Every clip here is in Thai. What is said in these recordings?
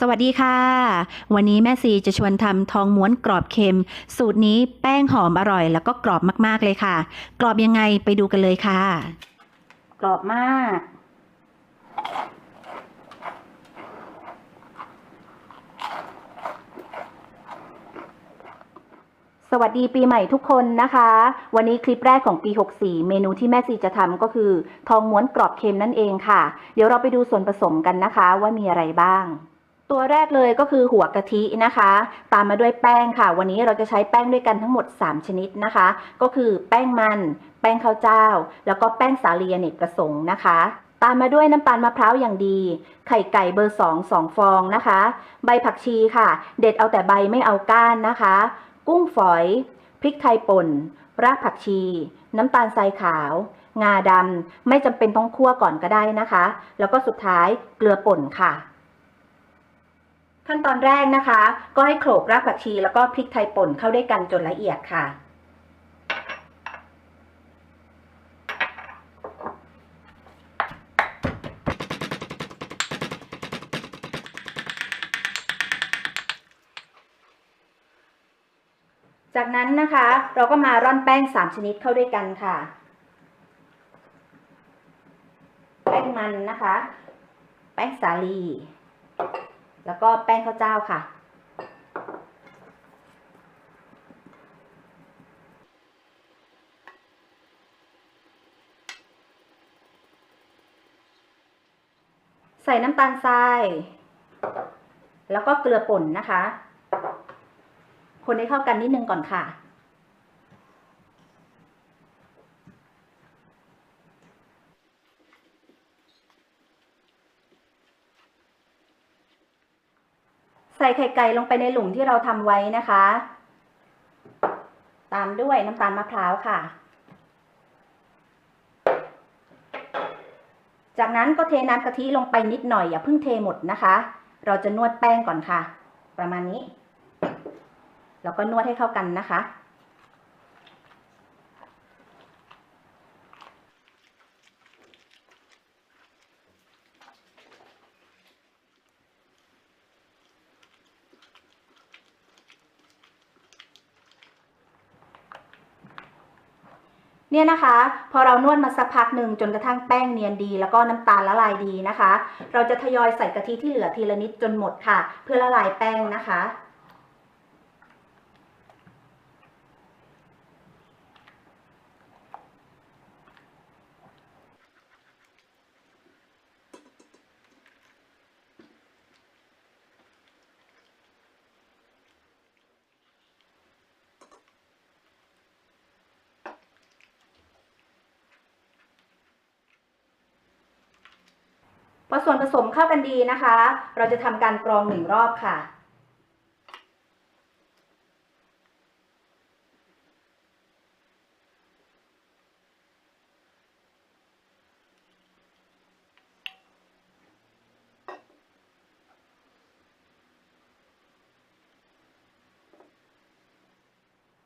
สวัสดีค่ะ วันนี้แม่ซีจะชวนทำทองม้วนกรอบเค็ม สูตรนี้แป้งหอมอร่อย แล้วก็กรอบมากๆเลยค่ะ กรอบยังไงไปดูกันเลยค่ะ กรอบมาก สวัสดีปีใหม่ทุกคนนะคะ วันนี้คลิปแรกของปี 64 เมนูที่แม่ซีจะทำก็คือ ทองม้วนกรอบเค็มนั่นเองค่ะ เดี๋ยวเราไปดูส่วนผสมกันนะคะว่ามีอะไรบ้าง ตัวแรกเลยก็คือหัวกะทินะคะ ตามมาด้วยแป้งค่ะ วันนี้เราจะใช้แป้งด้วยกันทั้งหมด 3 ชนิดนะคะ ก็คือแป้งมัน แป้งข้าวเจ้า แล้วก็แป้งสาลีอเนกประสงค์นะคะ ตามมาด้วยน้ำตาลมะพร้าวอย่างดี ไข่ไก่เบอร์2 2ฟองนะคะ ใบผักชีค่ะ เด็ดเอาแต่ใบไม่เอาก้านนะคะ กุ้งฝอย พริกไทยป่น รากผักชี น้ำตาลทรายขาว งาดำไม่จำเป็นต้องคั่วก่อนก็ได้นะคะ แล้วก็สุดท้ายเกลือป่นค่ะ ขั้นตอนแรกนะคะ ก็ให้โขลกรากผักชีแล้วก็พริกไทยป่นเข้าด้วยกันจนละเอียดค่ะ จากนั้นนะคะ เราก็มาร่อนแป้ง 3 ชนิดเข้าด้วยกันค่ะ แป้งมันนะคะ แป้งสาลี แล้วก็แป้งข้าวเจ้าค่ะ ใส่น้ำตาลทราย แล้วก็เกลือป่นนะคะ คนให้เข้ากันนิดนึงก่อนค่ะ ใส่ไข่ไก่ลงไปในหลุมที่เราทำไว้นะคะ ตามด้วยน้ำตาลมะพร้าวค่ะ จากนั้นก็เทน้ำกะทิลงไปนิดหน่อยอย่าเพิ่งเทหมดนะคะ เราจะนวดแป้งก่อนค่ะ ประมาณนี้ แล้วก็นวดให้เข้ากันนะคะ เนี่ยนะคะ พอเรานวดมาสักพักหนึ่งจนกระทั่งแป้งเนียนดี แล้วก็น้ำตาลละลายดีนะคะ เราจะทยอยใส่กะทิที่เหลือทีละนิดจนหมดค่ะ เพื่อละลายแป้งนะคะ พ อส่วนผสมเข้ากันดีนะคะ เราจะทำการกรองหนึ่งรอบค่ะ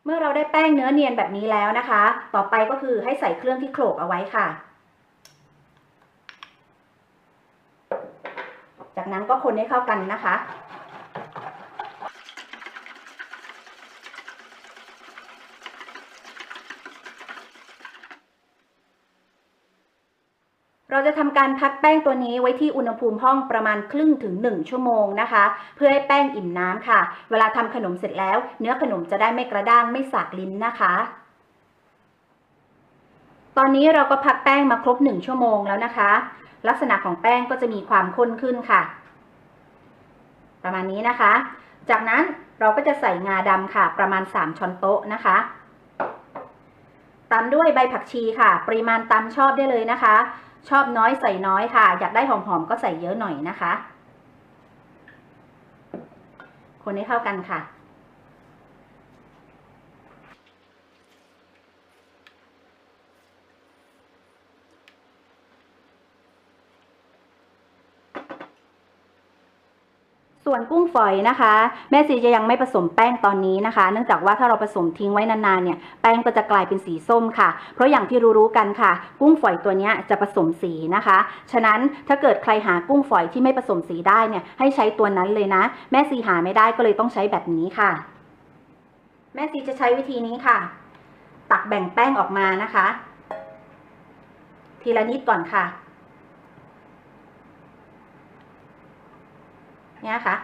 เมื่อเราได้แป้งเนื้อเนียนแบบนี้แล้วนะคะ ต่อไปก็คือให้ใส่เครื่องที่โขลกเอาไว้ค่ะ จากนั้นก็คนให้เข้ากันนะคะ เราจะทำการพักแป้งตัวนี้ไว้ที่อุณหภูมิห้องประมาณครึ่งถึง 1 ชั่วโมงนะคะ เพื่อให้แป้งอิ่มน้ำค่ะ เวลาทำขนมเสร็จแล้ว เนื้อขนมจะได้ไม่กระด้างไม่สากลิ้นนะคะตอนนี้เราก็พักแป้งมาครบ 1 ชั่วโมงแล้วนะคะ ลักษณะของแป้งก็จะมีความข้นขึ้นค่ะ ประมาณนี้นะคะ จากนั้นเราก็จะใส่งาดำค่ะ ประมาณ 3 ช้อนโต๊ะนะคะตามด้วยใบผักชีค่ะ ปริมาณตามชอบได้เลยนะคะ ชอบน้อยใส่น้อยค่ะ อยากได้หอมๆก็ใส่เยอะหน่อยนะคะ คนให้เข้ากันค่ะ ส่วนกุ้งฝอยนะคะ แม่ซีจะยังไม่ผสมแป้งตอนนี้นะคะ เนื่องจากว่าถ้าเราผสมทิ้งไว้นานๆเนี่ยแป้งก็จะกลายเป็นสีส้มค่ะ เพราะอย่างที่รู้ๆกันค่ะ กุ้งฝอยตัวนี้จะผสมสีนะคะ ฉะนั้นถ้าเกิดใครหากุ้งฝอยที่ไม่ผสมสีได้เนี่ยให้ใช้ตัวนั้นเลยนะ แม่ซีหาไม่ได้ก็เลยต้องใช้แบบนี้ค่ะ แม่ซีจะใช้วิธีนี้ค่ะ ตักแบ่งแป้งออกมานะคะ ทีละนิดก่อนค่ะ เนี่ยค่ะ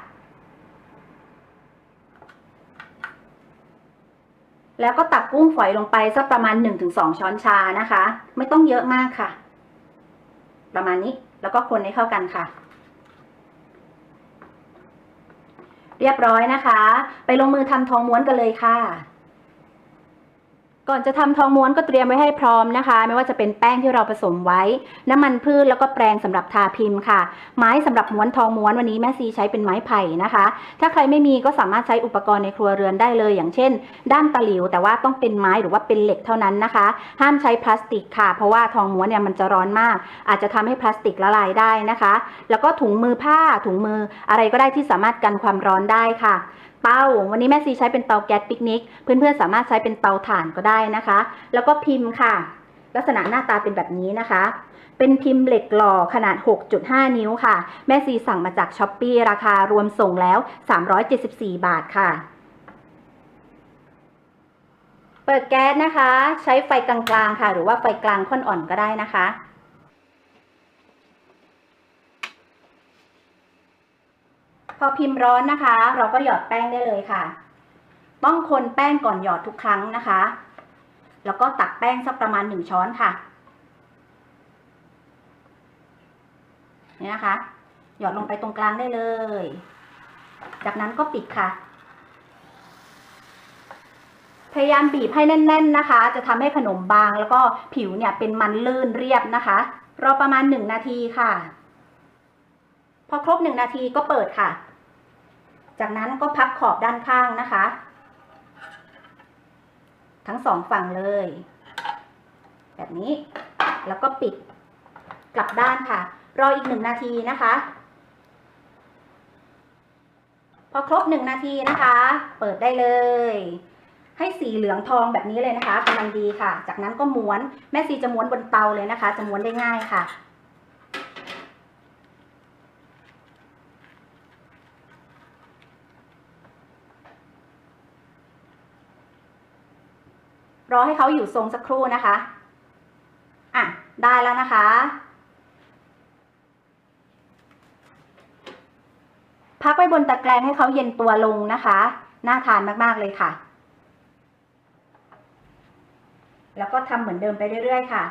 แล้วก็ตักกุ้งฝอยลงไปสักประมาณ 1-2 ช้อนชานะคะ ไม่ต้องเยอะมากค่ะ ประมาณนี้แล้วก็คนให้เข้ากันค่ะ เรียบร้อยนะคะ ไปลงมือทำทองม้วนกันเลยค่ะ ก่อนจะทำทองม้วนก็เตรียมไว้ให้พร้อมนะคะ ไม่ว่าจะเป็นแป้งที่เราผสมไว้ น้ำมันพืชแล้วก็แปรงสำหรับทาพิมพ์ค่ะ ไม้สำหรับม้วนทองม้วนวันนี้แม่ซีใช้เป็นไม้ไผ่นะคะ ถ้าใครไม่มีก็สามารถใช้อุปกรณ์ในครัวเรือนได้เลย อย่างเช่น ด้ามตะหลิว แต่ว่าต้องเป็นไม้หรือว่าเป็นเหล็กเท่านั้นนะคะ ห้ามใช้พลาสติกค่ะ เพราะว่าทองม้วนเนี่ยมันจะร้อนมาก อาจจะทำให้พลาสติกละลายได้นะคะ แล้วก็ถุงมือผ้าถุงมืออะไรก็ได้ที่สามารถกันความร้อนได้ค่ะ เตาวันนี้แม่ซีใช้เป็นเตาแก๊สปิกนิก เพื่อนๆสามารถใช้เป็นเตาถ่านก็ได้นะคะ แล้วก็พิมพ์ค่ะ ลักษณะหน้าตาเป็นแบบนี้นะคะ เป็นพิมพ์เหล็กหล่อขนาด 6.5 นิ้วค่ะ แม่ซีสั่งมาจากช้อปปีราคารวมส่งแล้ว 374 บาทค่ะ เปิดแก๊สนะคะ ใช้ไฟกลางๆค่ะ หรือว่าไฟกลางค่อนอ่อนก็ได้นะคะ พิมพ์ร้อนนะคะ เราก็หยอดแป้งได้เลยค่ะ ต้องคนแป้งก่อนหยอดทุกครั้งนะคะ แล้วก็ตักแป้งสักประมาณหนึ่งช้อนค่ะนี่นะคะ หยอดลงไปตรงกลางได้เลย จากนั้นก็ปิดค่ะ พยายามบีบให้แน่น ๆนะคะ จะทำให้ขนมบางแล้วก็ผิวเนี่ยเป็นมันลื่นเรียบนะคะ รอประมาณหนึ่งนาทีค่ะ พอครบหนึ่งนาทีก็เปิดค่ะ จากนั้นก็พับขอบด้านข้างนะคะ ทั้งสองฝั่งเลย แบบนี้ แล้วก็ปิดกลับด้านค่ะ รออีกหนึ่งนาทีนะคะ พอครบหนึ่งนาทีนะคะ เปิดได้เลย ให้สีเหลืองทองแบบนี้เลยนะคะกำลังดีค่ะ จากนั้นก็ม้วน แม่ซีจะม้วนบนเตาเลยนะคะ จะม้วนได้ง่ายค่ะ อให้เขาอยู่ทรงสักครู่นะคะ อะ ได้แล้วนะคะ พักไว้บนตะแกรงให้เขาเย็นตัวลงนะคะ น่าทานมากๆเลยค่ะ แล้วก็ทำเหมือนเดิมไปเรื่อยๆค่ะ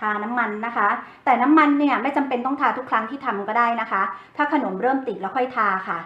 ทาน้ำมันนะคะ แต่น้ำมันเนี่ยไม่จำเป็นต้องทาทุกครั้งที่ทำก็ได้นะคะ ถ้าขนมเริ่มติดแล้วค่อยทาค่ะ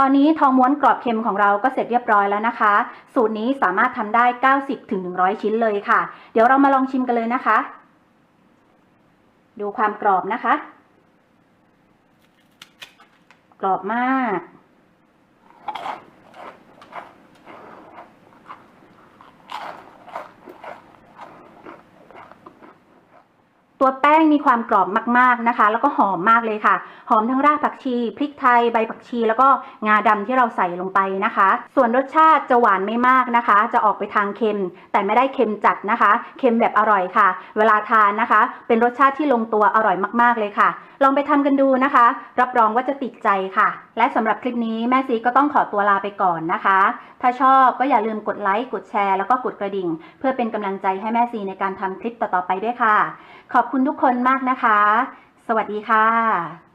ตอนนี้ทองม้วนกรอบเค็มของเราก็เสร็จเรียบร้อยแล้วนะคะ สูตรนี้สามารถทำได้ 90ถึง100 ชิ้นเลยค่ะ เดี๋ยวเรามาลองชิมกันเลยนะคะ ดูความกรอบนะคะ กรอบมาก ตัวแป้งมีความกรอบมากๆนะคะ แล้วก็หอมมากเลยค่ะ หอมทั้งรากผักชีพริกไทยใบผักชี แล้วก็งาดำที่เราใส่ลงไปนะคะ ส่วนรสชาติจะหวานไม่มากนะคะ จะออกไปทางเค็ม แต่ไม่ได้เค็มจัดนะคะ เค็มแบบอร่อยค่ะ เวลาทานนะคะ เป็นรสชาติที่ลงตัวอร่อยมากๆเลยค่ะ ลองไปทำกันดูนะคะ รับรองว่าจะติดใจค่ะ และสำหรับคลิปนี้แม่ซีก็ต้องขอตัวลาไปก่อนนะคะ ถ้าชอบก็อย่าลืมกดไลค์กดแชร์แล้วก็กดกระดิ่ง เพื่อเป็นกำลังใจให้แม่ซีในการทำคลิปต่อๆไปด้วยค่ะ ขอบคุณทุกคนมากนะคะ สวัสดีค่ะ